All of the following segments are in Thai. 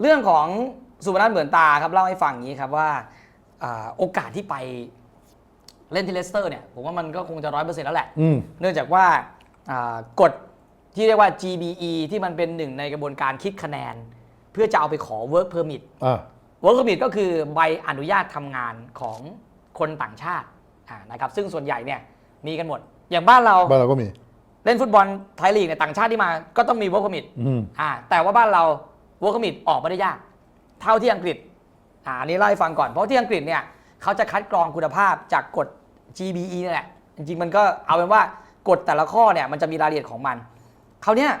เรื่องของสุพนัทเหมือนตาครับเล่าให้ฟังอย่างนี้ครับว่าอ่าโอกาสที่ไปเล่นที่เลสเตอร์เนี่ยผมว่ามันก็คงจะร้อยเปอร์เซ็นต์แล้วแหละอืมเนื่องจากว่าอ่ากฎที่เรียกว่า GBE ที่มันเป็นหนึ่งในกระบวนการคิดคะแนน เพื่อจะเอาไปขอ work permit อ่า work permit ก็คือใบอนุญาตทำงานของคนต่างชาติอ่านะครับซึ่งส่วนใหญ่เนี่ยมีกันหมด อย่างบ้านเราบ้านเราก็มี เล่นฟุตบอลไทยลีกเนี่ยต่างชาติที่มา ก็ต้องมี work permit อืมอ่าแต่ว่าบ้านเรา work permit ออกไม่ได้ยาก เท่าที่อังกฤษอ่าอันนี้เล่าให้ฟังก่อนเพราะที่อังกฤษเนี่ยเขาจะคัดกรองคุณภาพจากกฎ GBE นี่แหละจริงๆมันก็เอาเป็นว่ากฎแต่ละข้อเนี่ยมันจะมีรายละเอียดของมันเขาวเนี่ย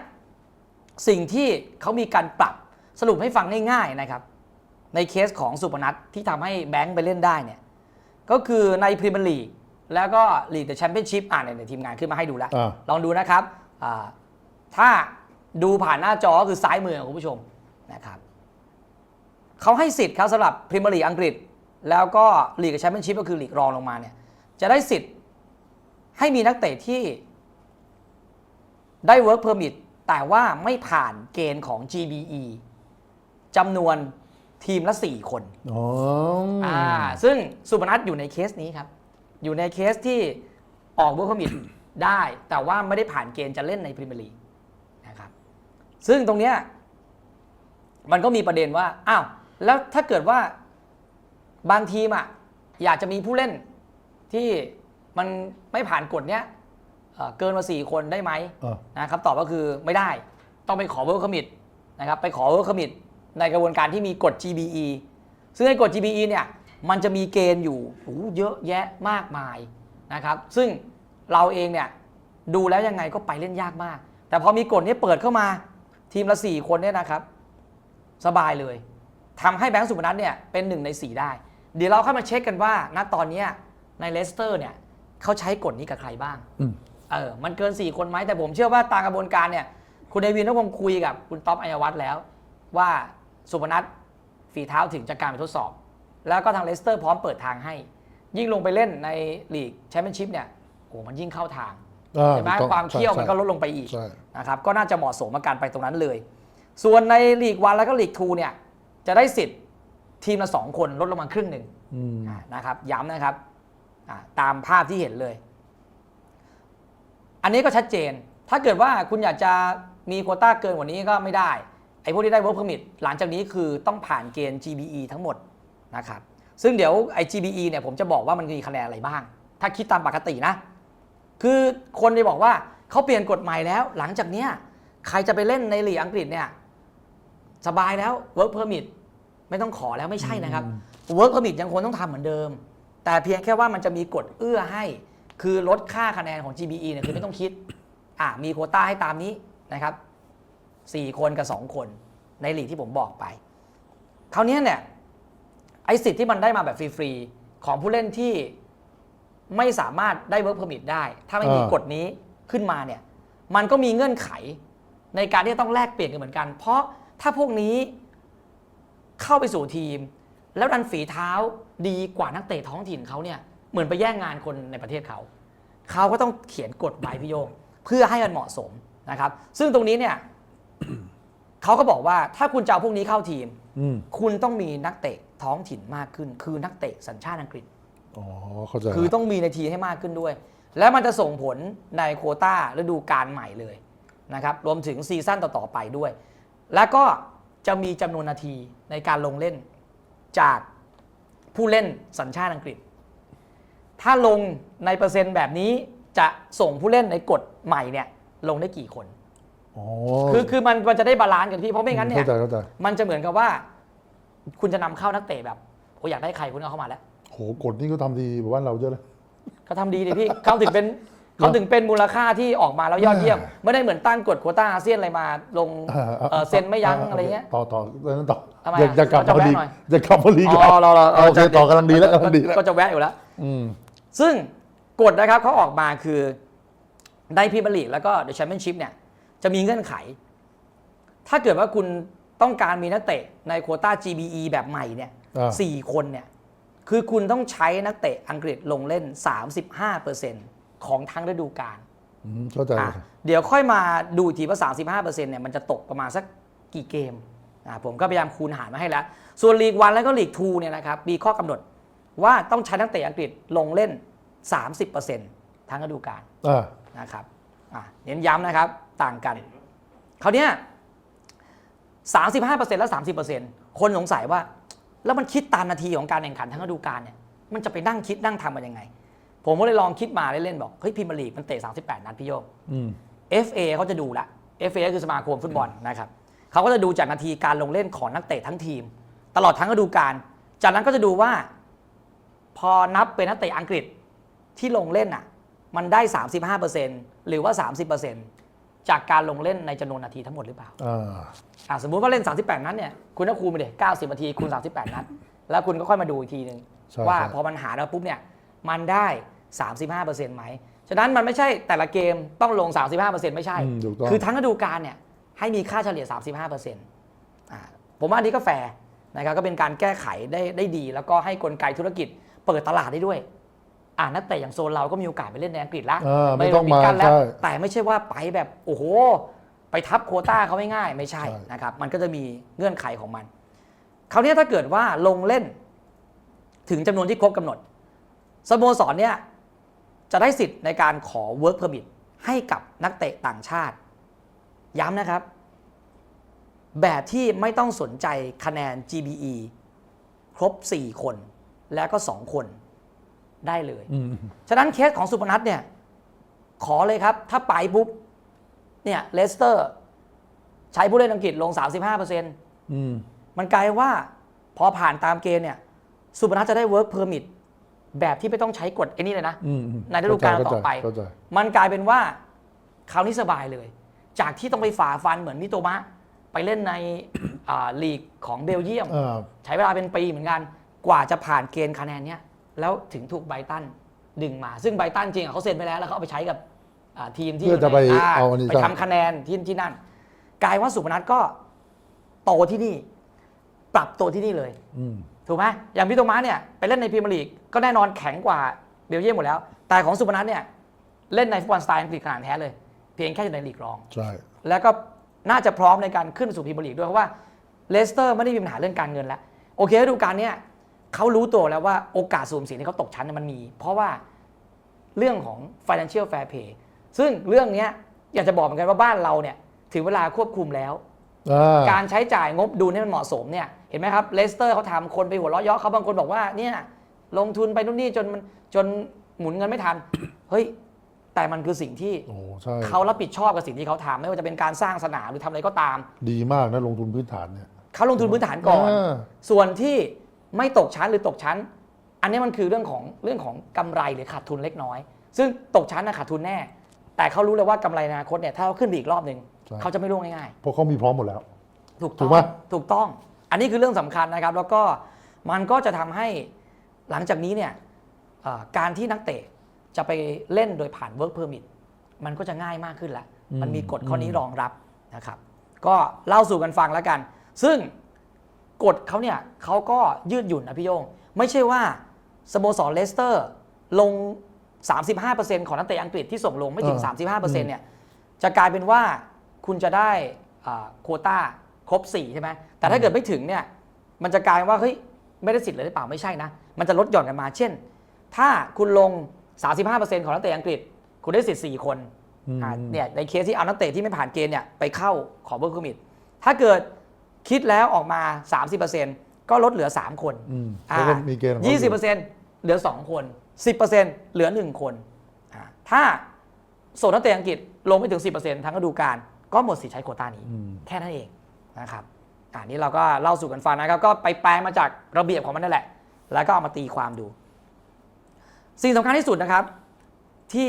สิ่งที่เขามีการปรับสรุปให้ฟังง่ายๆนะครับ ในเคสของสุพนัทที่ทำให้แบงค์ไปเล่นได้เนี่ยก็คือในพรีเมียร์ลีกแล้วก็ลีกเดอะแชมเปี้ยนชิพอ่านในยทีมงานขึ้นมาให้ดูแล้วอ่าลองดูนะครับอ่าถ้าดูผ่านหน้าจอก็คือซ้ายมือของคุณผู้ชม นะครับเขาให้สิทธิ์ครับสำหรับพรีเมียร์ลีกอังกฤษ แล้วก็ลีกแชมเปี้ยนชิพก็คือลีกรองลงมาเนี่ยจะได้สิทธิ์ให้มีนักเตะที่ได้ work permit แต่ว่าไม่ผ่านเกณฑ์ของ GBE จำนวนทีมละ 4 คนอ๋อออ่าซึ่งสุพนัทอยู่ในเคสนี้ครับ อยู่ในเคสที่ออก work permit ได้ แต่ว่าไม่ได้ผ่านเกณฑ์จะเล่นในพรีเมียร์ลีกนะครับ ซึ่งตรงเนี้ย มันก็มีประเด็นว่าอ้าวแล้วถ้าเกิดว่าบางทีมอะอยากจะมีผู้เล่นที่มันไม่ผ่านกฎเนี้ยเอ่อเกินมาสี่คนได้ไหมอ่านะครับตอบก็คือไม่ได้ ต้องไปขอ work permit นะครับไปขอ work permit ในกระบวนการที่มีกฎ GBE ซึ่งในกฎ GBE เนี่ยมันจะมีเกณฑ์อยู่โอ้โหเยอะแยะมากมายนะครับซึ่งเราเองเนี่ยดูแล้วยังไงก็ไปเล่นยากมาก แต่พอมีกฎนี้เปิดเข้ามาทีมละ 4 คนเนี่ยนะครับ สบายเลยทำให้แบงค์สุพนัทเนี่ยเป็นหนึ่งใน 4 ได้ เดี๋ยวเราเข้ามาเช็คกันว่าณตอนเนี้ยในเลสเตอร์เนี่ยเขาใช้กฎนี้กับใครบ้างอืมเออมันเกิน 4 คนไหมแต่ผมเชื่อว่าตามกระบวนการเนี่ย คุณเดวินก็คงคุยกับคุณต๊อปอัยวัฒน์แล้ว ว่าสุพนัทฝีเท้าถึงจากการไปทดสอบ แล้วก็ทางเลสเตอร์พร้อมเปิดทางให้ ยิ่งลงไปเล่นในลีกแชมเปี้ยนชิพเนี่ยโอ้มันยิ่งเข้าทางอ่าใช่ไหมถูกต้องความเขี้ยวใช่มันก็ลดลงไปอีกใช่นะครับก็น่าจะเหมาะสมกับการไปตรงนั้นเลย ส่วนในลีกวันแล้วก็ลีกทูเนี่ยจะได้สิทธิ์ทีมละสองคนลดลงมาครึ่งหนึ่งอืมอ่านะครับย้ำนะครับอ่าตามภาพที่เห็นเลย อันนี้ก็ชัดเจน ถ้าเกิดว่าคุณอยากจะมีโควต้าเกินกว่านี้ก็ไม่ได้ ไอ้พวกที่ได้ work permit หลังจากนี้คือต้องผ่านเกณฑ์ GBE ทั้งหมดนะครับ ซึ่งเดี๋ยวไอ้ GBE เนี่ยผมจะบอกว่ามันมีคะแนนอะไรบ้าง ถ้าคิดตามปกตินะ คือคนจะบอกว่าเขาเปลี่ยนกฎใหม่แล้ว หลังจากเนี้ยใครจะไปเล่นในลีกอังกฤษเนี่ย สบายแล้ว work permit ไม่ต้องขอแล้วไม่ใช่นะครับ work permit ยังคงต้องทำเหมือนเดิม แต่เพียงแค่ว่ามันจะมีกฎเอื้อให้ คือลดค่าคะแนนของ GBE เนี่ยคือไม่ต้องคิด อะมีโควต้าให้ตามนี้นะครับ 4 คนกับ 2 คนในลีกที่ผมบอกไปคราวเนี้ยเนี่ยไอสิทธิ์ที่มันได้มาแบบฟรีๆของผู้เล่นที่ไม่สามารถได้ work permit ได้ ถ้าไม่มีอ่ากฎนี้ขึ้นมาเนี่ยมันก็มีเงื่อนไขในการที่จะต้องแลกเปลี่ยนกันเหมือนกัน เพราะ ถ้าพวกนี้เข้าไปสู่ทีม แล้วดันฝีเท้าดีกว่านักเตะท้องถิ่นเขาเนี่ยเหมือนไปแย่งงานคนในประเทศเขา เขาก็ต้องเขียนกฎไว้พี่โยงเพื่อให้มันเหมาะสมนะครับ ซึ่งตรงนี้เนี่ยเขาก็บอกว่าถ้าคุณจะเอาพวกนี้เข้าทีมอืมคุณต้องมีนักเตะท้องถิ่นมากขึ้น คือนักเตะสัญชาติอังกฤษอ๋อเข้าใจคือต้องมีในทีมให้มากขึ้นด้วย แล้วมันจะส่งผลในโควต้าฤดูกาลใหม่เลยนะครับรวมถึงซีซั่นต่อๆไปด้วย แล้วก็จะมีจำนวนนาทีในการลงเล่นจากผู้เล่นสัญชาติอังกฤษ ถ้าลงในเปอร์เซ็นต์แบบนี้จะส่งผู้เล่นในกฎใหม่เนี่ยลงได้กี่คนอ๋อคือคือมันมันจะได้บาลานซ์กันพี่เพราะไม่งั้นเนี่ยเข้าใจเข้าใจมันจะเหมือนกับว่า คุณจะนำเข้านักเตะแบบโอ้อยากได้ใครคุณเอาเข้ามาแล้ว โหกฎนี่ก็ทำดีกว่าบ้านเราเยอะเลย เขาทำดีดิพี่ เขาถึงเป็น เขาถึงเป็นมูลค่าที่ออกมาแล้วยอดเยี่ยม ไม่ได้เหมือนตั้งกฎโควต้าอาเซียนอะไรมาลงอ่าเอ่อเซ็นไม่ยั้งอะไรเงี้ยต่อต่อเรื่องนั้นต่อทำไมอย่าอะอย่ากลับจะมาแวะลีกหน่อยอย่ากลับมาลีกอ๋อรอรอโอเคต่อกำลังดีแล้วกำลังดีแล้วก็จะแวะอยู่แล้วอืมซึ่งกฎนะครับเขาออกมาคือได้พรีเมียร์ลีกแล้วก็เดอะแชมเปี้ยนชิพเนี่ยจะมีเงื่อนไข ถ้าเกิดว่าคุณต้องการมีนักเตะในโควต้า GBE แบบใหม่เนี่ยอ่าสี่คนเนี่ยคือคุณต้องใช้นักเตะอังกฤษลงเล่น 35% ของทั้งฤดูกาลอืมเข้าใจอะเดี๋ยวค่อยมาดูอีกทีว่า 35%เนี่ยมันจะตกประมาณสักกี่เกมอ่าผมก็พยายามคูณหารมาให้แล้ว ส่วนลีกวันแล้วก็ลีกทูเนี่ยนะครับมีข้อกำหนดว่าต้องใช้นักเตะอังกฤษลงเล่น 30%ทั้งฤดูกาล อ่า นะครับอะเน้นย้ำนะครับ ต่างกันคราวเนี้ย35%และ 30%คนสงสัยว่า แล้วมันคิดตามนาทีของการแข่งขันทั้งฤดูกาลเนี่ย มันจะไปนั่งคิดนั่งทำมันยังไง ผมก็เลยลองคิดมาเล่นๆบอกเฮ้ยพรีเมียร์ลีกมันเตะ 38 นัดพี่โยกอืม FA เขาจะดูละ FA ก็คือสมาคมฟุตบอลนะครับเขาก็จะดูจากนาทีการลงเล่นของนักเตะทั้งทีม ตลอดทั้งฤดูกาลจากนั้นก็จะดูว่า พอนับเป็นนักเตะอังกฤษที่ลงเล่นอะ มันได้ 35%หรือว่า 30%จากการลงเล่นในจำนวนนาทีทั้งหมดหรือเปล่าอ่าอะสมมุติว่าเล่น 38 นัดเนี่ยคุณก็คูณไปเลย90 นาทีคูณ 38 นัดแล้วคุณก็ค่อยมาดูอีกทีหนึ่งใช่ว่าใช่พอมันหารมาปุ๊บเนี่ยมันได้ 35%ไหม ฉะนั้นมันไม่ใช่แต่ละเกมต้องลง 35%ไม่ใช่อืมถูกต้องคือทั้งฤดูกาลเนี่ยให้มีค่าเฉลี่ย 35%อ่าผมว่าอันนี้ก็แฟร์นะครับก็เป็นการแก้ไขได้ได้ดี แล้วก็ให้กลไกธุรกิจเปิดตลาดได้ด้วยอ่านักเตะอย่างโซนเราก็มีโอกาสไปเล่นในอังกฤษละอ่าไม่ต้องปิดกั้นมาแล้วใช่แต่ไม่ใช่ว่าไปแบบโอ้โห ไปทับโควต้าเขาไม่ง่ายไม่ใช่ใช่นะครับ มันก็จะมีเงื่อนไขของมัน คราวนี้ถ้าเกิดว่าลงเล่น ถึงจำนวนที่ครบกำหนดสโมสรเนี่ย จะได้สิทธิ์ในการขอ work permit ให้กับนักเตะต่างชาติ ย้ำนะครับ แบบที่ไม่ต้องสนใจคะแนน GBE ครบ 4 คน แล้วก็ 2 คนได้เลยอืมฉะนั้นเคสของสุพนัทเนี่ย ขอเลยครับ ถ้าไปปุ๊บ เนี่ยเลสเตอร์ ใช้ผู้เล่นอังกฤษลง 35%อืมมันกลายว่า พอผ่านตามเกณฑ์เนี่ย สุพนัทจะได้ work permit แบบที่ไม่ต้องใช้กฎไอ้นี่เลยนะอืมอืมในฤดูกาลเข้ใจต่อไป เข้าใจมันกลายเป็นว่าคราวนี้สบายเลย จากที่ต้องไปฝ่าฟันเหมือนมิโตมะ ไปเล่นใน อ่าลีกของเบลเยียมอ่าใช้เวลาเป็นปีเหมือนกัน กว่าจะผ่านเกณฑ์คะแนนเนี้ยแล้วถึงถูกไบรตันดึงมา ซึ่งไบรตันจริงอะเขาเซ็นไปแล้วแล้วเขาเอาไปใช้กับอ่าทีมที่เพื่อจะไปยู่ในเอาอันนี้ ไปสร้างทำคะแนนที่ที่นั่น กลายว่าสุพนัทก็โตที่นี่ ปรับตัวที่นี่เลย อืม ถูกไหมอย่างพิโตมาเนี่ยไปเล่นในพรีเมียร์ลีกก็แน่นอนแข็งกว่าเบลเยียมหมดแล้ว แต่ของสุพนัทเนี่ยเล่นในฟุตบอลสไตล์อังกฤษขนาดแท้เลย เพียงแค่อยู่ในลีกรองใช่แล้วก็น่าจะพร้อมในการขึ้นสู่พรีเมียร์ลีกด้วยเพราะว่าเลสเตอร์ไม่ได้มีปัญหาเรื่องการเงินแล้วโอเคฤดูกาลเนี้ยเขารู้ตัวแล้วว่าโอกาสสูญเสียที่เขาตกชั้นเนยมันมี เพราะว่าเรื่องของ financial fair play ซึ่งเรื่องเนี้ยอยากจะบอกเหมือนกันว่าบ้านเราเนี่ยถึงเวลาควบคุมแล้วอ่า การใช้จ่ายงบดุลให้มันเหมาะสมเนี่ยเห็นไหมครับเลสเตอร์เขาทำคนไปหัวเราะเยาะเขาบางคนบอกว่าเนี่ยลงทุนไปนู่นนี่จนมันจนหมุนเงินไม่ทัน เฮ้ย แต่มันคือสิ่งที่โอ้ใช่เขารับผิดชอบกับสิ่งที่เขาทำไม่ว่าจะเป็นการสร้างสนามหรือทำอะไรก็ตาม ดีมากนะลงทุนพื้นฐานเนี่ยเขาลงทุนพื้นฐานก่อนาส่วนที่ไม่ตกชั้นหรือตกชั้น อันนี้มันคือเรื่องของเรื่องของกำไรหรือขาดทุนเล็กน้อย ซึ่งตกชั้นนะขาดทุนแน่ แต่เขารู้เลยว่ากำไรในอนาคตเนี่ยถ้าเขาขึ้นไปอีกรอบหนึ่ง ใช่ เขาจะไม่ร่วงง่ายๆเพราะเขามีพร้อมหมดแล้วถูกถูต้องกปะถูกต้อง อันนี้คือเรื่องสำคัญนะครับ แล้วก็มันก็จะทำให้หลังจากนี้เนี่ยเอ่อการที่นักเตะจะไปเล่นโดยผ่าน work permit มันก็จะง่ายมากขึ้นละอืมมันมีกฎข้อนี้อืมรองรับนะครับ ก็เล่าสู่กันฟังแล้วกัน ซึ่ง กฎเขาเนี่ยเขาก็ยืดหยุ่นนะพี่โยง ไม่ใช่ว่าสโมสรเลสเตอร์ลง 35%ของนักเตะอังกฤษที่ส่งลงไม่ถึง35%เนี่ยจะกลายเป็นว่า คุณจะได้อ่าโควต้าครบ 4 ใช่ไหมแต่ถ้าเกิดไม่ถึงเนี่ยมันจะกลายว่าเฮ้ยไม่ได้สิทธิ์เลยหรือเปล่าไม่ใช่นะ มันจะลดหย่อนกันมา เช่น ถ้าคุณลง 35%ของนักเตะอังกฤษ คุณได้สิทธิ์ 4 คนอืมอ่าเนี่ยในเคสที่เอานักเตะที่ไม่ผ่านเกณฑ์เนี่ยไปเข้าขอเบิร์คมิดถ้าเกิดคิดแล้วออกมา 30%ก็ลดเหลือ 3 คนอืมอ่าแล้วก็มีเกณฑ์ของเขายี่สิบอเปอร์เซ็นต์เหลือสองคนสิบเปอร์เซ็นต์เหลือหนึ่งคนอ่าถ้าโซนนักเตะอังกฤษลงไปถึงสิบเปอร์เซ็นต์ทั้งฤดูกาล ก็หมดสิทธิ์ใช้โควต้านี้อืมแค่นั้นเองนะครับอ่านี้เราก็เล่าสู่กันฟังนะครับ ก็ไปแปลงมาจากระเบียบของมันนั่นแหละ แล้วก็เอามาตีความดู สิ่งสำคัญที่สุดนะครับ ที่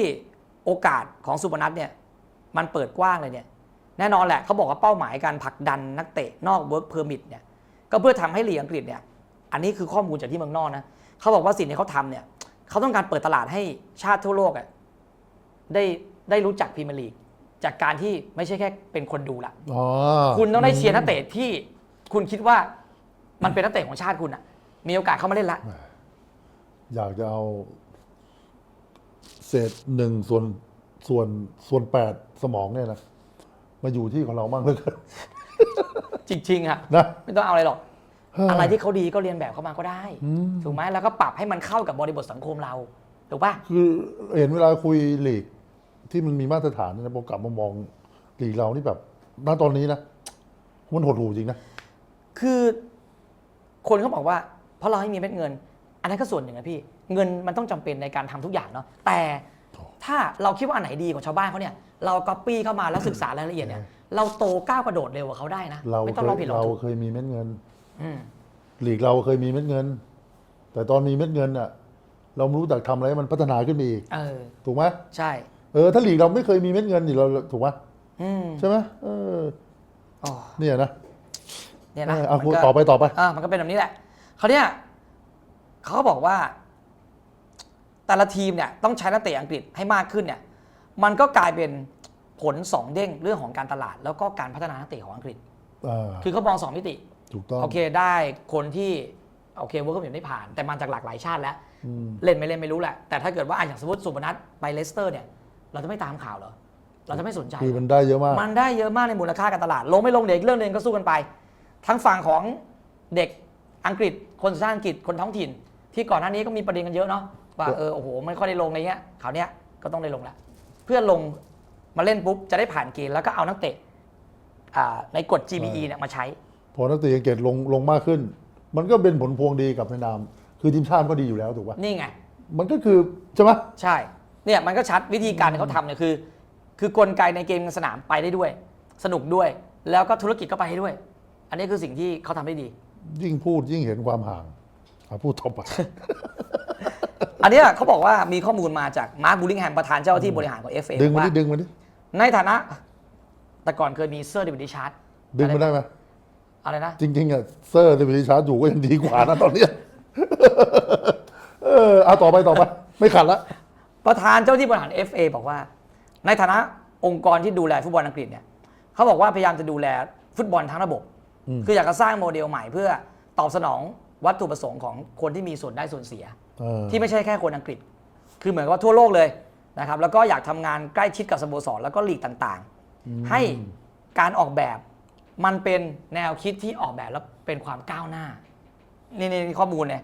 โอกาสของสุพนัทเนี่ยมันเปิดกว้างเลยเนี่ยแน่นอนแหละเขาบอกว่าเป้าหมายการผลักดันนักเตะนอก work permit เนี่ยก็เพื่อทำให้ลีกอังกฤษเนี่ยอันนี้คือข้อมูลจากที่เมืองนอกนะเขาบอกว่าสิ่งที่เขาทำเนี่ยเขาต้องการเปิดตลาดให้ชาติทั่วโลกอะได้ได้รู้จักพรีเมียร์ลีก จากการที่ไม่ใช่แค่เป็นคนดูละอ๋อคุณต้องได้เชียร์นักเตะที่คุณคิดว่ามันเป็นนักเตะของชาติคุณอะมีโอกาสเข้ามาเล่นละ อยากจะเอา เศษหนึ่งส่วนส่วนส่วนแปดสมองเนี่ยนะมาอยู่ที่ของเราบ้างเหลยเกินจริงๆอะนะ ไม่ต้องเอาอะไรหรอกเฮ้ยอะไรที่เขาดีก็เรียนแบบเข้ามาก็ได้ อืม ถูกไหมแล้วก็ปรับให้มันเข้ากับบริบทสังคมเรา ถูกปะคือเห็นเวลาคุยลีก ที่มันมีมาตรฐานนะพอกลับมามองลีกเรานี่แบบณตอนนี้นะมันหดหูจริงนะ คือคนเขาบอกว่า เพราะเราให้มีเม็ดเงิน อันนั้นก็ส่วนหนึ่งนะพี่ เงินมันต้องจำเป็นในการทำทุกอย่างเนาะแต่ถ้าเราคิดว่าอันไหนดีกว่าชาวบ้านเขาเนี่ย เราก๊อปปี้เข้ามาแล้วศึกษารายละเอียดเนี่ย เราโตก้าวกระโดดเร็วกว่าเขาได้นะเราไม่เคต้องยลองผิดลองเราถูกเคยมีเม็ดเงินอืมลีกเราเคยมีเม็ดเงิน แต่ตอนมีเม็ดเงินอะ เราไม่รู้จักทำอะไรให้มันพัฒนาขึ้นไปอีกเออถูกไหมใช่ เออถ้าลีกเราไม่เคยมีเม็ดเงินนี่เราถูกไหมอืมใช่ไหมเอออ๋อเนี่ยนะเนี่ยเอนะอเอามันก็ต่อไปต่อไป อ่ามันก็เป็นแบบนี้แหละเขาวเนี่ยเขาก็บอกว่า แต่ละทีมเนี่ยต้องใช้นักเตะอังกฤษให้มากขึ้นเนี่ย มันก็กลายเป็นผลสองเด้งเรื่องของการตลาด แล้วก็การพัฒนานักเตะของอังกฤษอ่าคือเขามองสองมิติ ถูกต้องโอเคได้คนที่โอเคเวิร์กอยู่ได้ผ่าน แต่มาจากหลากหลายชาติแล้ว อืม เล่นไม่เล่นไม่รู้แหละ แต่ถ้าเกิดว่าอะอย่างสมมติสุพนัทไปเลสเตอร์เนี่ย เราจะไม่ตามข่าวเหรอ เราจะไม่สนใจ คือเหรอมันได้เยอะมาก มันได้เยอะมากในมูลค่าการตลาด ลงไม่ลงเด็กเรื่องหนึงก็สู้กันไป ทั้งฝั่งของเด็กอังกฤษ คนสัญชาติอังกฤษ คนท้องถิ่น ที่ก่อนหน้านี้ก็มีประเด็นกันเยอะเนาะ ว่าเออโอ้โหไม่ค่อยได้ลงอะไรเงี้ยคราวเนี้ยก็ต้องได้ลงแล้วเพื่อลงมาเล่นปุ๊บจะได้ผ่านเกณฑ์แล้วก็เอานักเตะอ่าในกฎ GBE เนี่ยมาใช้ พอนักเตะอังกฤษลงลงมากขึ้น มันก็เป็นผลพวงดีกับในนาม คือทีมชาติก็ดีอยู่แล้วถูกป่ะ นี่ไง มันก็คือใช่ไหมใช่ เนี่ยมันก็ชัดวิธีการที่เขาทำเนี่ยคือ คือกลไกในเกมสนามไปได้ด้วย สนุกด้วย แล้วก็ธุรกิจก็ไปให้ด้วย อันนี้คือสิ่งที่เขาทำได้ดี ยิ่งพูดยิ่งเห็นความห่างอะพูดต่อไป อันเนี้ยเขาบอกว่ามีข้อมูลมาจากมาร์คบูริงแฮมประธานเจ้าหน้าที่บริหารของ FA ดึงมาว่าดิดึงมาดิในฐานะ แต่ก่อนเคยมีเซอร์เดวิดดิชาร์ดดึงมาได้ไหมอะไรนะ จริงๆอะเซอร์เดวิดชาร์จอยู่ก็ยังดีกว่านะตอนเนี้ย เออเอาต่อไปต่อไป ไม่ขัดละ ประธานเจ้าหน้าที่บริหาร FA บอกว่า ในฐานะองค์กรที่ดูแลฟุตบอลอังกฤษเนี่ยเขาบอกว่าพยายามจะดูแลฟุตบอลทั้งระบบอืมคืออยากจะสร้างโมเดลใหม่เพื่อตอบสนองวัตถุประสงค์ของคนที่มีส่วนได้ส่วนเสียเออที่ไม่ใช่แค่คนอังกฤษ คือเหมือนกับว่าทั่วโลกเลยนะครับแล้วก็อยากทำงานใกล้ชิดกับสโมสรแล้วก็ลีกต่างๆ ให้การออกแบบมันเป็นแนวคิดที่ออกแบบแล้วเป็นความก้าวหน้านี่นี่ข้อมูลเนี่ย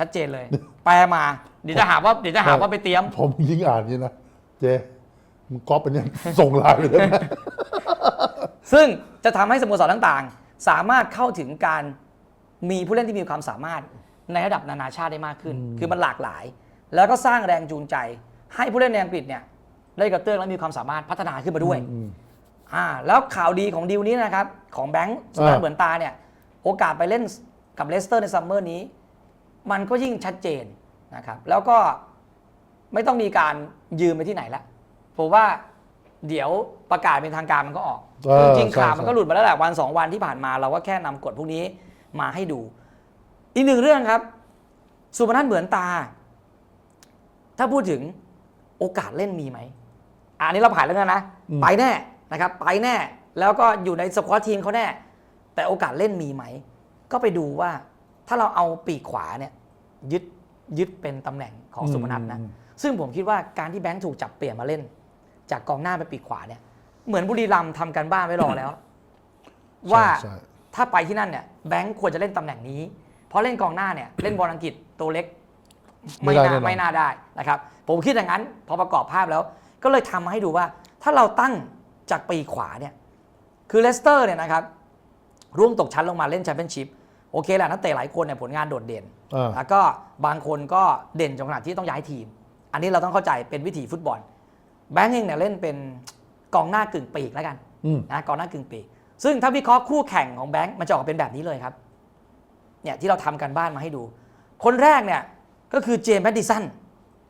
ชัดเจนเลย แปลมา เดี๋ยวจะหาว่าเดี๋ยวจะหาว่าไปเตรียม ผมยิ่งอ่านนี่นะ เจมึงก๊อปเป็นเนี่ยส่งไลน์ไปเลยนะซึ่งจะทำให้สโมสรต่างๆ สามารถเข้าถึงการมีผู้เล่นที่มีความสามารถในระดับนานาชาติได้มากขึ้น คือมันหลากหลาย แล้วก็สร้างแรงจูงใจ ให้ผู้เล่นในอังกฤษเนี่ยได้กระเตื้องและมีความสามารถพัฒนาขึ้นมาด้วยอืมอ่าแล้วข่าวดีของดีลนี้นะครับ ของแบงค์สุนันอ่าเหมือนตาเนี่ย โอกาสไปเล่นกับเลสเตอร์ในซัมเมอร์นี้ มันก็ยิ่งชัดเจนนะครับ แล้วก็ไม่ต้องมีการยืมไปที่ไหนละผมว่าเดี๋ยวประกาศเป็นทางการมันก็ออกเออจริงๆใช่ข่าวมันก็ใช่หลุดมาแล้วแหละวันสองวันที่ผ่านมาเราก็แค่นำกฎพวกนี้มาให้ดู อีกหนึ่งเรื่องครับ สุพนัทเหมือนตา ถ้าพูดถึงโอกาสเล่นมีไหมอะอันนี้เราผ่านแล้วนะอืมไปแน่นะครับ ไปแน่แล้วก็อยู่ในสควอตทีมเขาแน่ แต่โอกาสเล่นมีไหม ก็ไปดูว่า ถ้าเราเอาปีกขวาเนี่ยยึดยึดเป็นตำแหน่งของสุพนัทนะอืมซึ่งผมคิดว่าการที่แบงค์ถูกจับเปลี่ยนมาเล่น จากกองหน้าไปปีกขวาเนี่ย เหมือนบุรีรัมย์ทำกันบ้านไว้รอแล้ว ว่าใช่ถ้าไปที่นั่นเนี่ยแบงค์ควรจะเล่นตำแหน่งนี้ เพราะเล่นกองหน้าเนี่ยเล่นบอลอังกฤษตัวเล็กไม่ไม่ได้น่าแน่นอนไม่น่าได้นะครับ ผมคิดอย่างนั้นพอประกอบภาพแล้ว ก็เลยทำมาให้ดูว่า ถ้าเราตั้งจากปีกขวาเนี่ยคือเลสเตอร์เนี่ยนะครับร่วงตกชั้นลงมาเล่นแชมเปี้ยนชิพ โอเคแหละนักเตะหลายคนเนี่ยผลงานโดดเด่นอ่าแล้วก็บางคนก็เด่นจนขนาดที่ต้องย้ายทีม อันนี้เราต้องเข้าใจเป็นวิถีฟุตบอล แบงค์เองเนี่ยเล่นเป็นกองหน้ากึ่งปีกแล้วกันอืมนะกองหน้ากึ่งปีก ซึ่งถ้าวิเคราะห์คู่แข่งของแบงค์มันจะออกมาเป็นแบบนี้เลยครับ เนี่ยที่เราทำกันบ้านมาให้ดู คนแรกเนี่ยก็คือเจมส์แมดดิสัน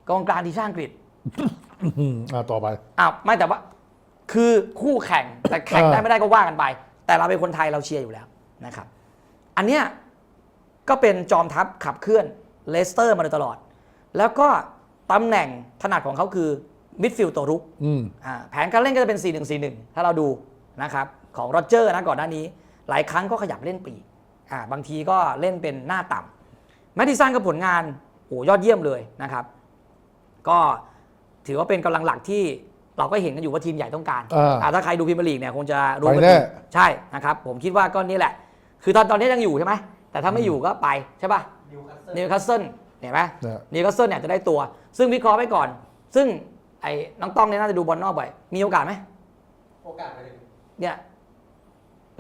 กองกลางทีมชาติอังกฤษอืมอ่าต่อไปอ้าวไม่แต่ว่า คือคู่แข่งแต่แข่งได้เออไม่ได้ก็ว่ากันไป แต่เราเป็นคนไทยเราเชียร์อยู่แล้วนะครับ อันเนี้ยก็เป็นจอมทัพขับเคลื่อนเลสเตอร์มาโดยตลอด แล้วก็ตำแหน่งถนัดของเขาคือมิดฟิลด์ตัวรุกอืมอ่าแผนการเล่นก็จะเป็น 4-1-4-1 ถ้าเราดูนะครับของโรเจอร์นะก่อนหน้านี้ หลายครั้งก็ขยับเล่นปีกอ่าบางทีก็เล่นเป็นหน้าต่ำแมดดิสันก็ผลงานโอ้ยอดเยี่ยมเลยนะครับ ก็ถือว่าเป็นกำลังหลักที่เราก็เห็นกันอยู่ว่าทีมใหญ่ต้องการอ่าอ่าถ้าใครดูพรีเมียร์ลีกเนี่ยคงจะรู้ไปกันแน่ดีใช่นะครับ ผมคิดว่าก็นี่แหละ คือตอนตอนนี้ยังอยู่ใช่ไหมแต่ถ้าไม่อยู่ก็ไปใช่ป่ะนิวคาสเซิลนิวคาสเซิลเห็นไหมเนี่ยนิวคาสเซิลเนี่ยจะได้ตัว ซึ่งวิเคราะห์ไว้ก่อน ซึ่งไอ้น้องต้องเนี่ยน่าจะดูบอลนอกบ่อยมีโอกาสไหมโอกาสไปถึงเนี่ย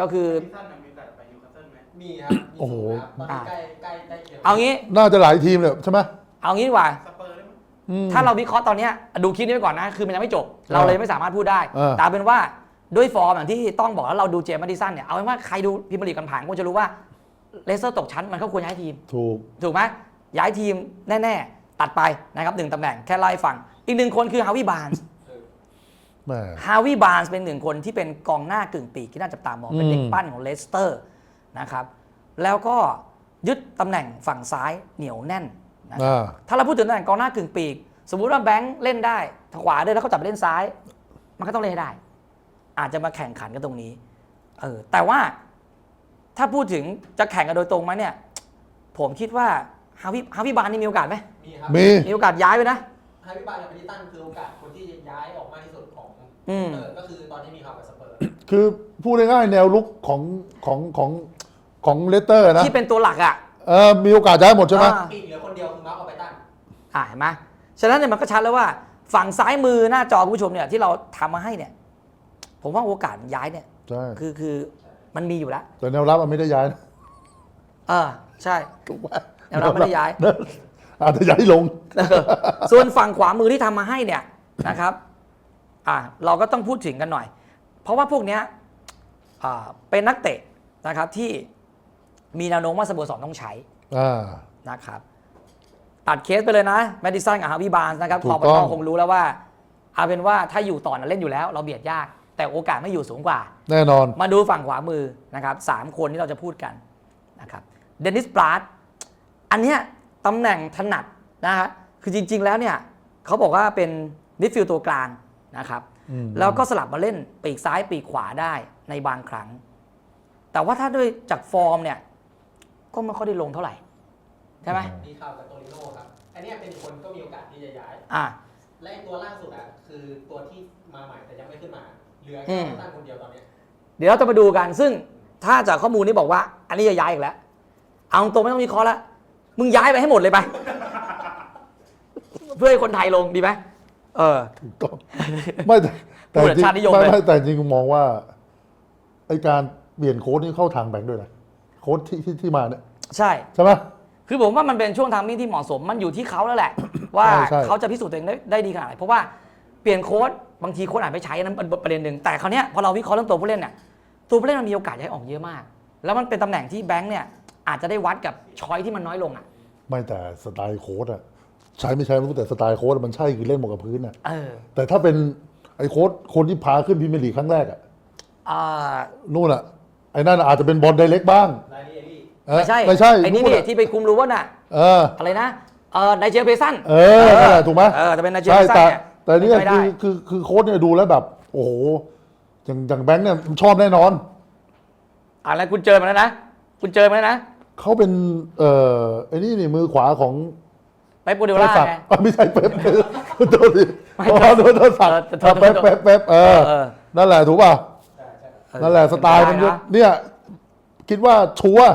ก็คือซีซั่นน่ะมีโอกาสไปนิวคาสเซิลไหมมีครับมีโอ้โหสูงครับตอนนี้ใกล้ใกล้ใกล้เคียงเอางี้น่าจะหลายทีมเลยใช่ไหมเอางี้ดีกว่าสเปอร์ได้ไหมอืมถ้าเราวิเคราะห์ตอนเนี้ยดูคลิปนี้ไปก่อนนะ คือมันยังไม่จบ เราเลยไม่สามารถพูดได้เออแต่เอาเป็นว่า ด้วยฟอร์มอย่างที่ต้องบอกแล้วเราดูเจมส์มาดิสันเนี่ยเอาเป็นว่าใครดูพรีเมียร์ลีกกันผ่านก็จะรู้ว่าเลสเตอร์ตกชั้นมันก็ควรย้ายทีม ถูก ถูกไหมย้ายทีมแน่ๆ ตัดไปนะครับหนึ่งตำแหน่งแค่ไล่าให้ฟัง อีกหนึ่งคนคือฮาวิบานส์แหม่ฮาวิบานส์เป็นหนึ่งคนที่เป็นกองหน้ากึ่งปีกที่น่าจับตามองเป็นเด็กอืมปั้นของเลสเตอร์นะครับแล้วก็ยึดตำแหน่งฝั่งซ้ายเหนียวแน่นนะครับอ่าถ้าเราพูดถึงตำแหน่งกองหน้ากึ่งปีก สมมุติว่าแบงค์เล่นได้ขวาด้วยแล้วเขาจับไปเล่นซ้าย มันก็ต้องเล่นให้ได้ อาจจะมาแข่งขันกันตรงนี้เออแต่ว่าถ้าพูดถึงจะแข่งกันโดยตรงไหมเนี่ย ผมคิดว่าฮาวิฮาวิบานนี่มีโอกาสไหมมีครับมี มีโอกาสย้ายไปนะไฮพิบาลกับเบนิตันคือโอกาสคนที่จะย้ายออกมากที่สุดของอืม เออก็คือตอนนี้มีข่าวกับสเปอร์ คือพูดง่ายๆแนวลุกของของของของเลสเตอร์นะที่เป็นตัวหลักอะ เออมีโอกาสย้ายหมดใช่ไหม อ่า ปีกเหลือคนเดียวคือมาร์คออไปตันอ่าเห็นไหมฉะนั้นเนี่ยมันก็ชัดแล้วว่า ฝั่งซ้ายมือหน้าจอคุณผู้ชมเนี่ยที่เราทำมาให้เนี่ย ผมว่าโอกาสย้ายเนี่ย ใช่คือคือมันมีอยู่แล้ว แต่แนวรับมันไม่ได้ย้ายนะเออใช่ ถูกไหมแนวรับไม่ได้ย้าย เนอะอาจจะย้ายลง เออส่วนฝั่งขวามือที่ทำมาให้เนี่ยนะครับอ่าเราก็ต้องพูดถึงกันหน่อย เพราะว่าพวกเนี้ยอ่าเป็นนักเตะนะครับที่มีแนวโน้มว่าสโมสรต้องใช้อ่า นะครับ ตัดเคสไปเลยนะแมดดิสันกับฮาวิบานนะครับถูขกอบต้องอคงรู้แล้วว่าเอาเป็นว่าถ้าอยู่ต่อนะเล่นอยู่แล้ว เราเบียดยาก แต่โอกาสไม่อยู่สูงกว่า แน่นอน มาดูฝั่งขวามือนะครับสามคนที่เราจะพูดกันนะครับเดนิสปราดอันเนี้ยตำแหน่งถนัดนะฮะคือจริง ๆ แล้วเนี่ยเขาบอกว่าเป็นมิดฟิลด์ตัวกลางนะครับอืม แล้วก็สลับมาเล่นปีกซ้ายปีกขวาได้ในบางครั้ง แต่ว่าถ้าด้วยจากฟอร์มเนี่ยก็ไม่ค่อยได้ลงเท่าไหร่ใช่ไหมมีข่าวกับโตริโน่ครับ อันเนี้ยเป็นคนก็มีโอกาสที่จะย้าย อ่า และไอ้ตัวล่าสุดอะคือตัวที่มาใหม่แต่ยังไม่ขึ้นมา เหลืออืแค่มตั้งคนเดียวตอนเนี้ยเดี๋ยวเราจะมาดูกัน ซึ่งถ้าจากข้อมูลนี้บอกว่า อันนี้จะย้ายอีกแล้ว เอาตรงไม่ต้องวิเคราะห์แล้วมึงย้ายไปให้หมดเลยไป เพื่อให้คนไทยลงดีไหมเออ ถูกต้อง ไม่แต่แต่พูดแบบจริงชาตินิยมไม่เลยไม่แต่จริงๆมองว่าไอการเปลี่ยนโค้ดนี่เข้าทางแบงค์ด้วยนะโค้ดที่ที่ที่มาเนี่ยใช่ ใช่ไหม คือผมว่ามันเป็นช่วงทามมิ่งที่เหมาะสมมันอยู่ที่เขาแล้วแหละ ว่าใช่ใช่ เขาจะพิสูจน์ตัวเองได้ได้ดีขนาดไหนเพราะว่า เปลี่ยนโค้ดบางทีโค้ดอาจไปใช้อันนั้นเป็นประเด็นหนึ่งแต่คราวเนี้ยพอเราวิเคราะห์เรื่องตัวผู้เล่นเนี่ยตัวผู้เล่นมันมีโอกาสย้ายออกเยอะมาก แล้วมันเป็นตำแหน่งที่แบงค์เนี่ยอาจจะได้วัดกับช้อยที่มันน้อยลงอะไม่แต่สไตล์โค้ดอะใช้ไม่ใช้ไม่รู้แต่สไตล์โค้ดอะมันใช่คือเล่นหมดกับพื้นอะเออแต่ถ้าเป็นไอ้โค้ดคนที่พาขึ้นพรีเมียร์ลีกครั้งแรกอะอ่านู่นอะไอ้นั่นอะอาจจะเป็นบอลไดเล็กบ้างไลนี่เอลี่เออไม่ใช่ไม่ใช่ไอ้นี่นู่นนี่อะที่ไปคุมรู้ว่าน่ะเอออะไรนะเออไนเจอร์เพซันเออนั่นแหละถูกไหมเออจะเป็นไนเจอใช่ร์เพซัน แต่เนี่ยแต่เนี่ยไม่ได้ คือคือคือโค้ดเนี่ยดูแล้วแบบ โอ้โหอย่างอย่างแบงค์เนี่ยชอบแน่นอนอะไรคุณเจอมาแล้วนะ คุณเจอมาแล้วนะเขาเป็น เอ่อไอ้นี่นี่มือขวาของไปโปรดิวไพล่าศักไงดิ์อะไม่ใช่เป๊ปโทษทีไม่อ๋อโทษโทษสักดิ์เออโทษโทษ เป๊ปเป๊ปเป๊ปเออ เออนั่นแหละถูกป่ะใช่ใช่เออนั่นแหละสไตล์มันได้ะเนี่ย คิดว่าชัวร์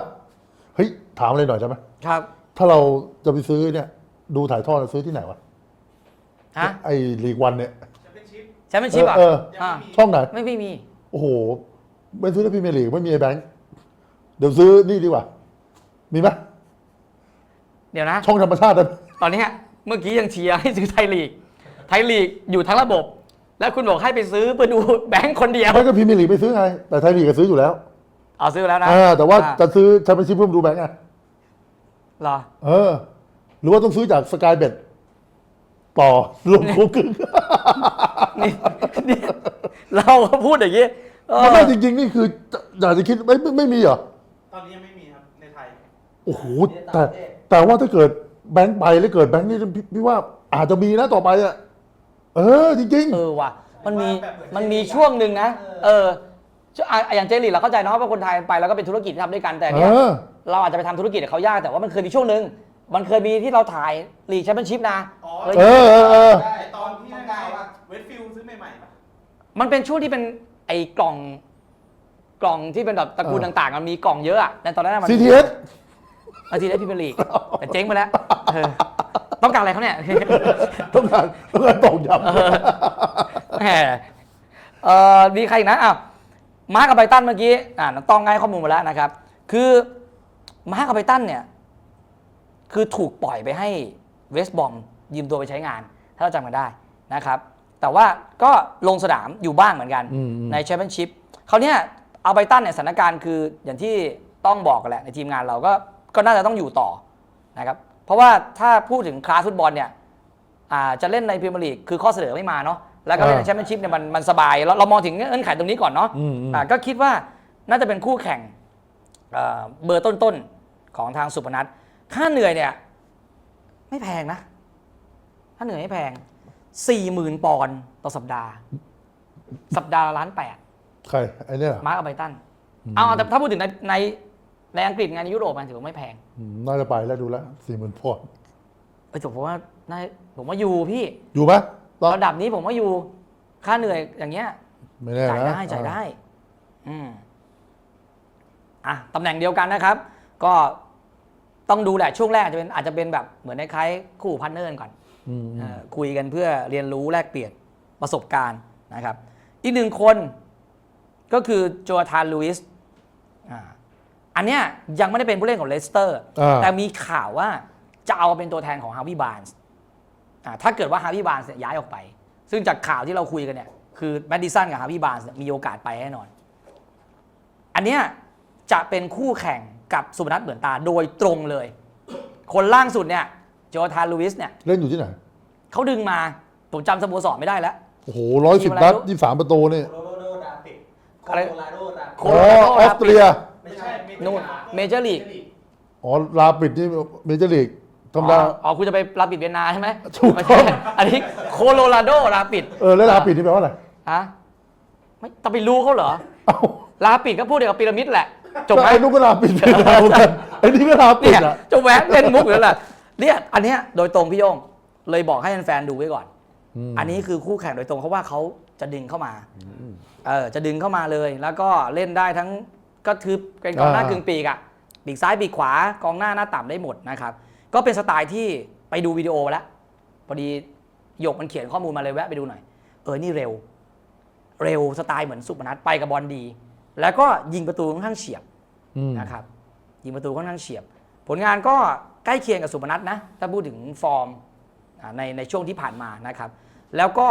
เฮ้ย ถามเลยหน่อยใช่ไหมครับ ถ้าเราจะไปซื้อเนี่ย ดูถ่ายทอดเราซื้อที่ไหนวะ ฮะ ไอ้ลีกวันเนี่ยแชมเปี้ยนชิพแชมเปี้ยนชิพอะเออยังอ่าไม่มีช่องไหน ไม่ไม่มี โอ้โห ไม่ซื้อในพรีเมียร์ลีกไม่มีไอ้แบงค์ เดี๋ยวซื้อนี่ดีกว่า มีไหมเดี๋ยวนะ ช่องธรรมชาติได้ไหมตอนเนี้ยเมื่อกี้ยังเชียร์ให้ซื้อไทยลีก ไทยลีกอยู่ทั้งระบบ แล้วคุณบอกให้ไปซื้อเพื่อดูแบงค์คนเดียว ไม่ก็พรีเมียร์ลีกไปซื้อไง แต่ไทยลีกก็ซื้ออยู่แล้วเอาซื้อแล้วนะอ่าแต่ว่าอ่จะซื้อแชมเปี้ยนชิพเพิ่มดูแบงค์ไงเหรอ เออ หรือว่าต้องซื้อจากสกายเบ็ด ต่อรวมคู่ครึ่งนี่นี่เราก็พูดอย่างนี้เออ มันไม่จริงๆ นี่คืออยากจะคิดไม่ไม่ไม่มีเหรอ ตอนนี้ยังไม่มีครับในไทย โอ้โหแต่แต่ว่าถ้าเกิดแบงค์ไปแล้วเกิดแบงค์นี่พี่พี่ว่าอาจจะมีนะต่อไปอะเออจริง เออว่ะมันมีแบบเหมือนมันมีช่วงหนึ่งนะ เออช่วงอะอย่างเจลีกเราเข้าใจเนาะว่าคนไทยไปแล้วก็เป็นธุรกิจที่ทำด้วยกันแต่ๆเอเนี่ยอเราอาจจะไปทำธุรกิจกับเขายากแต่ว่ามันเคยมีช่วงหนึ่ง มันเคยมีที่เราถ่ายลีกแชมเปี้ยนชิพนะอ๋อเฮ้ยเออเออเออ ได้ตอนที่นั่นไงเวสต์ฟิลด์ซื้อใหม่ๆปะมันเป็นช่วงที่เป็นไอ้กล่องกล่องที่เป็นแบบตระกูลเออ ต่างๆ มันมีกล่องเยอะอะแต่ตอนนั้นมัน CTS อาทีได้พิมยร์ลีกแต่เจ๊งไปแล้วเออต้องการอะไรเขาเนี่ย ต้องการต้องการตอกย้แหมเอ่อมีใครอีกนะอ้าวมาร์กกับไบตันเมื่อกี้อ่าน้องต้องง่ายข้อมูลมาแล้วนะครับ คือมาร์กกับไบตันเนี่ย คือถูกปล่อยไปให้เวสต์บอมยืมตัวไปใช้งาน ถ้าเราจำกันได้นะครับ แต่ว่าก็ลงสนามอยู่บ้างเหมือนกันอืมอืมในแชมเปี้ยนชิพเขาวเนี่ยเอาไบตันเนี่ยสถานการณ์คืออย่างที่ต้องบอกกันแหละในทีมงานเราก็ก็น่าจะต้องอยู่ต่อนะครับเพราะว่าถ้าพูดถึงคลาสฟุตบอลเนี่ยอ่าจะเล่นในพรีเมียร์ลีกคือข้อเสนอไม่มาเนาะแล้วก็เล่นในแชมเปี้ยนชิพเนี่ยมันมันสบายเราเรามองถึงเงื่อนไขตรงนี้ก่อนเนาะอืมอืมอ่าก็คิดว่าน่าจะเป็นคู่แข่งเอ่อเบอร์ต้นๆของทางสุพนัท ค่าเหนื่อยเนี่ย ไม่แพงนะ ค่าเหนื่อยไม่แพงสี่หมื่นปอนด์ต่อสัปดาห์ สัปดาห์ละล้านแปดำใครไอ้เนี่ยเหรอมาร์กอไบตันเอาแต่ถ้าพูดถึงในในในอังกฤษงานในยุโรปมันถือว่าไม่แพงอืมน่าจะไปแล้วดูแล้วสี่หมื่นพอนด์เออแต่ผมว่าน่าผมว่าอยู่พี่อยู่ไหมตอนระดับนี้ผมว่าอยู่ค่าเหนื่อยอย่างเงี้ย ไม่แน่จ่ายนะได้จ่ายได้ อืมอะตำแหน่งเดียวกันนะครับ ก็ ต้องดูแหละช่วงแรกอาจจะเป็นอาจจะเป็นแบบเหมือนคล้ายๆคู่พันเนอร์กันก่อนอืมเอ่อคุยกันเพื่อเรียนรู้แลกเปลี่ยนประสบการณ์นะครับ อีกหนึ่งคนก็คือโจธานลูอิสอ่าอันเนี้ยยังไม่ได้เป็นผู้เล่นของเลสเตอร์ อ่า แต่มีข่าวว่าจะเอาเป็นตัวแทนของฮาวิบานส์ถ้าเกิดว่าฮาวิบานส์ย้ายออกไป ซึ่งจากข่าวที่เราคุยกันเนี่ยคือแมดดิสันกับฮาวิบานส์มีโอกาสไปแน่นอน อันเนี้ยจะเป็นคู่แข่ง กับสุพนัทเหมือนตาโดยตรงเลย คนล่างสุดเนี่ยโจธานลูอิสเนี่ยเล่นอยู่ที่ไหนเขาดึงมาผมจำสโมสรไม่ได้แล้ว โอ้โหร้อยสิบทีมอะไรนัดลูกยี่สามประตูนี่โรโลโดราปิดโคอะไรโลราโดราปิดโคอ๋อโลราโดออสเตรียไม่ใช่นู่นเมเจอร์ลีกอ๋อลาปิดนี่เมเจอร์ลีกธรรมดา อ๋อคุณจะไปลาปิดเวียนนาใช่ไหมถูกไม่ต้ใช่องอันนี้โคโลราโดลาปิดเออแล้วลาปิดนี่แปลว่าอะไรฮะไม่ต้องไปรู้เขาเหรอ เอ้าลาปิดก็พูดเดียวกับพีระมิดแหละ จบไหมไอ้นุกก็ลาปิดเหมือนกันไอ้นี่ก็ลาปิดเนี่ยอะ จะแหวะเล่นมุกหรืออะไรเนี่ยอันเนี้ยโดยตรงพี่โยงเลยบอกให้แฟนๆดูไว้ก่อนมอันนี้คือคู่แข่งโดยตรงเพราะว่าเขาจะดึงเข้ามาเออจะดึงเข้ามาเลย แล้วก็เล่นได้ทั้งก็คือเป็นกองหน้ากึ่งปีกอะปีกซ้ายปีกขวากองหน้าหน้าต่ำได้หมดนะครับ ก็เป็นสไตล์ที่ไปดูวิดีโอมาแล้ว พอดีหยกมันเขียนข้อมูลมาเลยแวะไปดูหน่อย เออนี่เร็ว เร็วสไตล์เหมือนสุพนัทไปกับบอลดี แล้วก็ยิงประตูค่อนข้างเฉียบอืมนะครับ ยิงประตูค่อนข้างเฉียบ ผลงานก็ใกล้เคียงกับสุพนัทนะถ้าพูดถึงฟอร์มอ่าในในช่วงที่ผ่านมานะครับ แล้วก็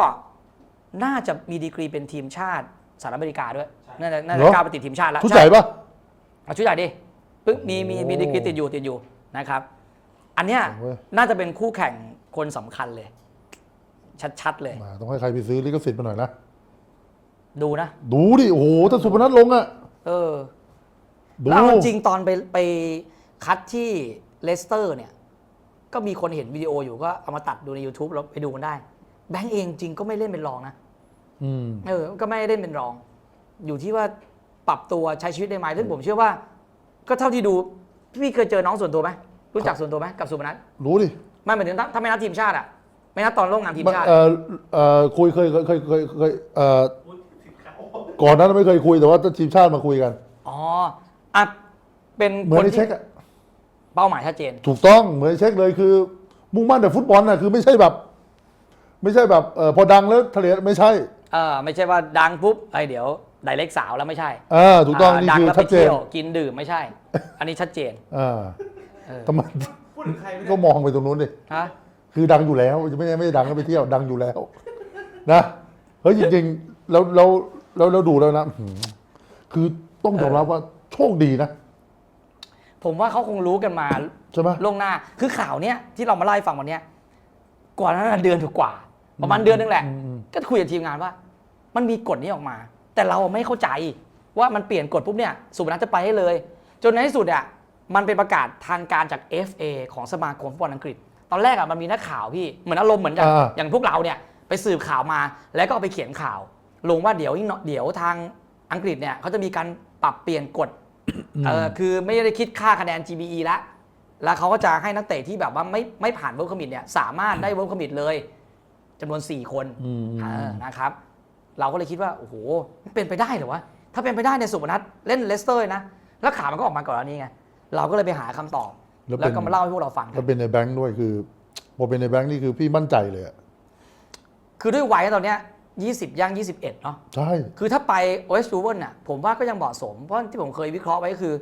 น่าจะมีดีกรีเป็นทีมชาติสหรัฐอเมริกาด้วยน่าจะน่าจะก้าวไปติดทีมชาติแล้วทุกใจปะเอาชุดใหญ่ดิปึ๊บมีมีมีโอ้ดีกรีติดอยู่ติดอยู่นะครับ อันเนี้ยเว้ยน่าจะเป็นคู่แข่งคนสำคัญเลย ชัดๆเลยมาต้องให้ใครไปซื้อลิขสิทธิ์มาหน่อยนะ ดูนะ ดูดิโอ้โหถ้าสุพนัทลงอะ เออดูแล้วเอาจริงๆตอนไปไปคัดที่เลสเตอร์เนี่ย ก็มีคนเห็นวิดีโออยู่ก็เอามาตัดดูใน YouTube แล้วไปดูกันได้ แบงก์เองจริงก็ไม่เล่นเป็นรองนะอืมเออ ก็ไม่ได้เล่นเป็นรอง อยู่ที่ว่าปรับตัวใช้ชีวิตได้ไหมซึ่งผมเชื่อว่า ก็เท่าที่ดูพี่เคยเจอน้องส่วนตัวไหมรู้จักส่วนตัวไหมกับสุพนัทรู้ดิไม่หมายถึงถ้าถ้าไม่นัดทีมชาติอะไม่นัดตอนร่วมงานทีมชาติเอ่อเอ่อคุยเคยเคยเคยเคยเคยเอ่อพูดถึงเขา ก่อนหนั้นไม่เคยคุยแต่ว่าทีมชาติมาคุยกัน อ๋ออะเป็นเหมืคอนนในที่เช็คอะเป้าหมายชัดเจน ถูกต้องเหมือนในเช็คเลยคือ มุ่งมั่นแต่ฟุตบอลน่ะคือไม่ใช่แบบ ไม่ใช่แบบเออพอดังแล้วทะเลไม่ใช่เออไม่ใช่ว่าดังปุ๊บไอยเดี๋ยวไดเล็กสาวแล้วไม่ใช่อ่าถูกต้องานี่ดังคือแล้วไปชัดเจนเที่ยวกินดื่มไม่ใช่ อันนี้ชัดเจนอ่าเออทำไมพูดถึงใครไม่ได้ก็มองไปตรงนู้นดิ ฮะคือดังอยู่แล้วไม่ใช่ไม่ได้ดังก็ไปเที่ยวดังอยู่แล้ว นะเฮ้ยจริงๆแล้วแล้ว แล้วแล้วดูแล้วนะอื้อหือคือต้องยอมรับว่าโชคดีนะ ผมว่าเขาคงรู้กันมาใช่ไหม ล่วงหน้า คือข่าวเนี้ยที่เรามาไล่าให้ฟังวันเนี้ยก่อนหนานั้นเดือนกว่า ประมาณเดือนนึงแหละ อืมอืม ก็คุยกับทีมงานว่า มันมีกฎนี้ออกมา แต่เราไม่เข้าใจว่ามันเปลี่ยนกฎปุ๊บเนี่ยสุพนัทจะไปให้เลย จนในที่สุดอะมันเป็นประกาศทางการจาก FA ของสมาคมฟุตบอลอังกฤษ ตอนแรกอะมันมีนักข่าวพี่เหมือนอารมณ์เหมือนอย่างอ่า อย่างพวกเราเนี่ยไปสืบข่าวมาแล้วก็เอาไปเขียนข่าว ลงว่าเดี๋ยวอีกหน่อยเดี๋ยวทางอังกฤษเนี่ยเขาจะมีการปรับเปลี่ยนกฎเออคือไม่ได้คิดค่าคะแนน GBE แล้วแล้วเขาก็จะให้นักเตะที่แบบว่าไม่ไม่ผ่านเวิร์คคมิตเนี่ยสามารถได้เวิร์คคมิตเลยจำนวน 4 คนอืมเออนะครับ เราก็เลยคิดว่า โอ้โหมันเป็นไปได้เหรอวะ ถ้าเป็นไปได้ในยสุพนัทเล่นเลสเตอร์นะ แล้วข่าวมันก็ออกมาก่อนอันนี้ไง เราก็เลยไปหาคำตอบแล้วเป็นแล้วก็มาเล่าให้พวกเราฟังกัแล้นวเป็นในแบงค์ด้วยคือพอเป็นในแบงค์นี่คือพี่มั่นใจเลยอะคือด้วยวัยตอนเนี้ย 20 ย่าง 21 เนาะใช่ คือถ้าไปโอเอสรูเวนน่ะผมว่าก็ยังเหมาะสม เพราะที่ผมเคยวิเคราะห์ไว้ก็คือ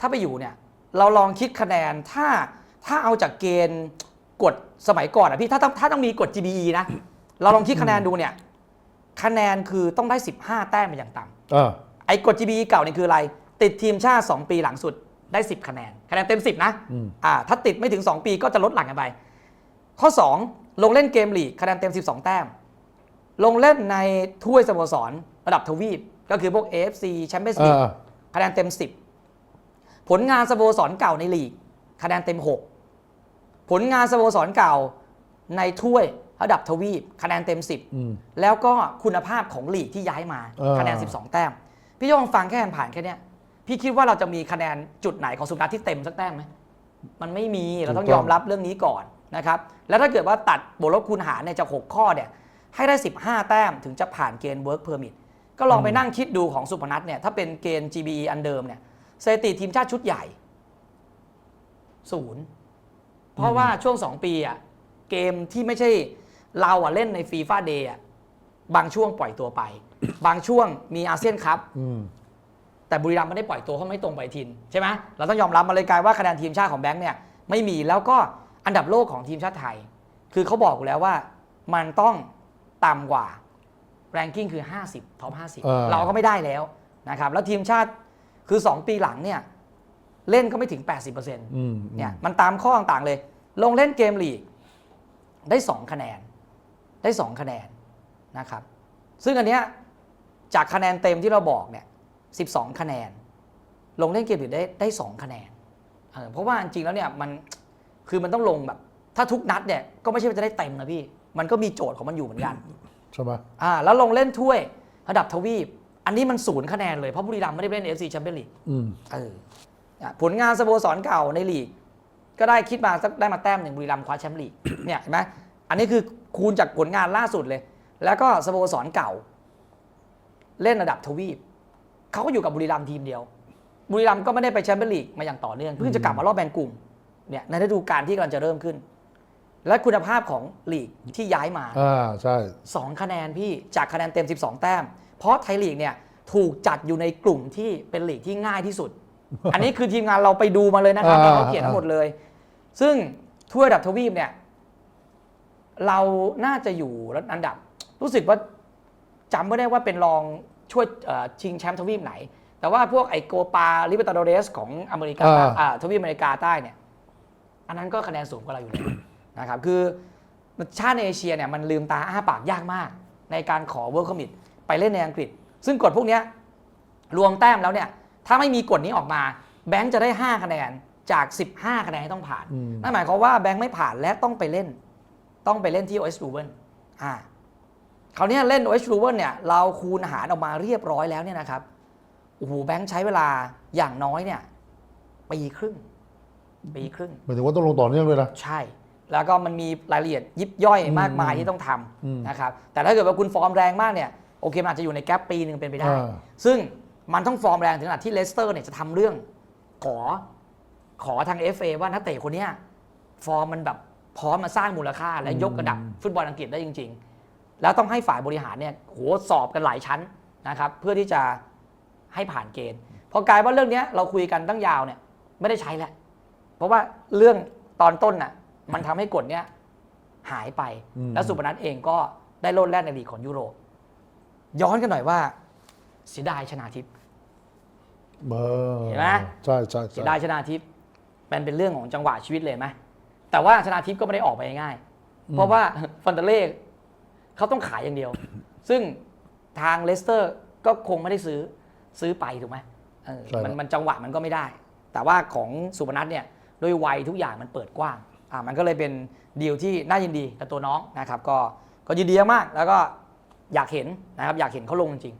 ถ้าไปอยู่เนี่ย เราลองคิดคะแนนถ้าถ้าเอาจากเกณฑ์กฎสมัยก่อนอะพี่ถ้าต้องถ้าต้องมีกฎ GBE นะ เราลองคิดคะแนนดูเนี่ย คะแนนคือต้องได้ 15 แต้มเป็นอย่างต่ำอ่าไอ้กฎ GBE เก่าเนี่ยคืออะไร ติดทีมชาติ 2 ปีหลังสุดได้ 10 คะแนน คะแนนเต็ม 10 นะอืม อ่าถ้าติดไม่ถึง 2 ปีก็จะลดหลั่งกันไป ข้อ 2 ลงเล่นเกมลีกคะแนนเต็ม 12 แต้ม ลงเล่นในถ้วยสโมสรระดับทวีป ก็คือพวก AFC แชมเปี้ยนส์ลีกอ่าคะแนนเต็ม 10 ผลงานสโมสรเก่าในลีก คะแนนเต็ม 6 ผลงานสโมสรเก่าในถ้วยระดับทวีป คะแนนเต็ม 10อืมแล้วก็คุณภาพของลีกที่ย้ายมาเออคะแนน 12 แต้ม พี่โยงฟังแค่ผ่านๆแค่เนี้ยพี่คิดว่าเราจะมีคะแนนจุดไหนของสุพนัทที่เต็มสักแต้มไหมมันไม่มีเราต้องยอมรับเรื่องนี้ก่อนนะครับ แล้วถ้าเกิดว่าตัดบวกลบคูณหารเนี่ยจาก 6 ข้อเนี่ย ให้ได้ 15 แต้มถึงจะผ่านเกณฑ์ work permit ก็ลองไปนั่งคิดดูของสุพนัทเนี่ยถ้าเป็นเกณฑ์ GBE อันเดิมเนี่ยสถิติทีมชาติชุดใหญ่ศูนย์เพราะว่าช่วง2ปีอะเกมที่ไม่ใช่เราอะเล่นในฟีฟ่าเดย์อะบางช่วงปล่อยตัวไป บางช่วงมีอาเซียนคัพอืมแต่บุรีรัมย์ไม่ได้ปล่อยตัวเพราะไม่ตรงไปทินใช่ไหมเราต้องยอมรับมาเลยกลายว่าคะแนนทีมชาติของแบงค์เนี่ยไม่มีแล้วก็อันดับโลกของทีมชาติไทย คือเขาบอกอยู่แล้วว่ามันต้อง ต่ำกว่าแรงกิ้งคือ 50ท็อปอ่า50 เราก็ไม่ได้แล้วนะครับ แล้วทีมชาติคือ 2 ปีหลังเนี่ย เล่นก็ไม่ถึง 80%อืม เนี่ยมันตามข้อต่างๆเลย ลงเล่นเกมลีก ได้ 2 คะแนน ได้ 2 คะแนนนะครับ ซึ่งอันเนี้ยจากคะแนนเต็มที่เราบอกเนี่ย 12 คะแนน ลงเล่นเกมลีกได้ได้ 2 คะแนนเออเพราะว่าจริงๆแล้วเนี่ยมันคือมันต้องลงแบบ ถ้าทุกนัดเนี่ยก็ไม่ใช่ว่าจะได้เต็มนะพี่ มันก็มีโจทย์ของมันอยู่เหมือนกันใช่ไหมอ่าแล้วลงเล่นถ้วยระดับทวีป อันนี้มันศูนย์คะแนนเลย เพราะบุรีรัมย์ไม่ได้เล่นเอฟซีแชมเปี้ยนลีกอืมเอออะผลงานสโมสรเก่าในลีก ก็ได้คิดมาสักได้มาแต้มหนึ่งบุรีรัมย์คว้าแชมป์ลีกเนี่ยเห็นไหมอันนี้คือคูณจากผลงานล่าสุดเลย แล้วก็สโมสรเก่า เล่นระดับทวีปเขาก็อยู่กับบุรีรัมย์ทีมเดียว บุรีรัมย์ก็ไม่ได้ไปแชมเปี้ยนลีกมาอย่างต่อเนื่องเพิ่งจะกลับมารอบแบ่งกลุ่มเนี่ยในฤดูกาลที่กำลังจะเริ่มขึ้น และคุณภาพของลีกที่ย้ายมาอ่าใช่ สองคะแนนพี่จากคะแนนเต็ม 12 แต้ม เพราะไทยลีกเนี่ยถูกจัดอยู่ในกลุ่มที่เป็นลีกที่ง่ายที่สุด อันนี้คือทีมงานเราไปดูมาเลยนะครับอ่าแล้วเขาเขียนทั้งหมดเลย ซึ่งถ้วยระดับทวีปเนี่ย เราน่าจะอยู่อันดับ รู้สึกว่าจำไม่ได้ว่าเป็นรองช่วยเอ่อชิงแชมป์ทวีปไหน แต่ว่าพวกไอโกปาลิเบตาโดเรสของอเมริกาอ่า อ่าทวีปอเมริกาใต้เนี่ย อันนั้นก็คะแนนสูงกว่าเราอยู่แล้ว นะครับคือชาติในเอเชียเนี่ยมันลืมตาอ้าปากยากมาก ในการขอเวิร์ c คอมิ t ไปเล่นในอังกฤษ ซึ่งกฎพวกเนี้ยรวมแต้มแล้วเนี่ยถ้าไม่มีกฎนี้ออกมา แบงค์จะได้ 5 คะแนนจาก 15 คะแนนที่ต้องผ่านอืมนั่นหมายความว่าแบงค์ไม่ผ่านและต้องไปเล่น ต้องไปเล่นที่ OS r u b e n อ่าคราวเนี้ยเล่น OS r u b e n เนี่ยเราคูณหารออกมาเรียบร้อยแล้วเนี่ยนะครับโอ้โหแบงค์ใช้เวลาอย่างน้อยเนี่ยปีครึ่งปีครึ่งหมายถึงว่าต้องลงต่อเนื่องด้วยนะใช่ แล้วก็มันมีรายละเอียดยิบย่อยมากมายอืมที่ต้องทอืมำนะครับแต่ถ้าเกิดว่าคุณฟอร์มแรงมากเนี่ยโอเคมันอาจจะอยู่ในแกลบปีหนึ่งเป็นไปได้อ่าซึ่งมันต้องฟอร์มแรงถึงขนาดที่เลสเตอร์เนี่ยจะทำเรื่องขอขอทาง FA ว่านักเตะคนเนี้ยฟอร์มมันแบบพร้อมมาสร้างมูลค่า และยกระดับฟุตบอลอังกฤษได้จริง ๆ แล้วต้องให้ฝ่ายบริหารเนี่ยโหสอบกันหลายชั้นนะครับเพื่อที่จะให้ผ่านเกณฑ์พอกลายว่าเรื่องเนี้ยเราคุยกันตั้งยาวเนี่ยไม่ได้ใช้แล้วเพราะว่าเรื่องตอนต้นน่ะ มันทำให้กฎเนี้ยหายไปอืมแล้วสุพนัทเองก็ได้โลดแล่นในลีกของยุโรป ย้อนกันหน่อยว่าเสียดายชนาทิพย์เออเห็นไหมใช่ใช่เสีใช่ยดายชนาทิพย์เป็นเป็นเรื่องของจังหวะชีวิตเลยไหมแต่ว่าชนาทิพย์ก็ไม่ได้ออกไปง่ายๆเพราะว่าฟอนเตเล่เขาต้องขายอย่างเดียว ซึ่งทางเลสเตอร์ก็คงไม่ได้ซื้อซื้อไปถูกไหมเออมันมันจังหวะมันก็ไม่ได้ แต่ว่าของสุพนัทเนี่ยด้วยวัยทุกอย่างมันเปิดกว้าง อ่ามันก็เลยเป็นดีลที่น่ายินดีกับตัวน้องนะครับ ก็ก็ยินดีมากแล้วก็อยากเห็นนะครับอยากเห็นเขาลงจริง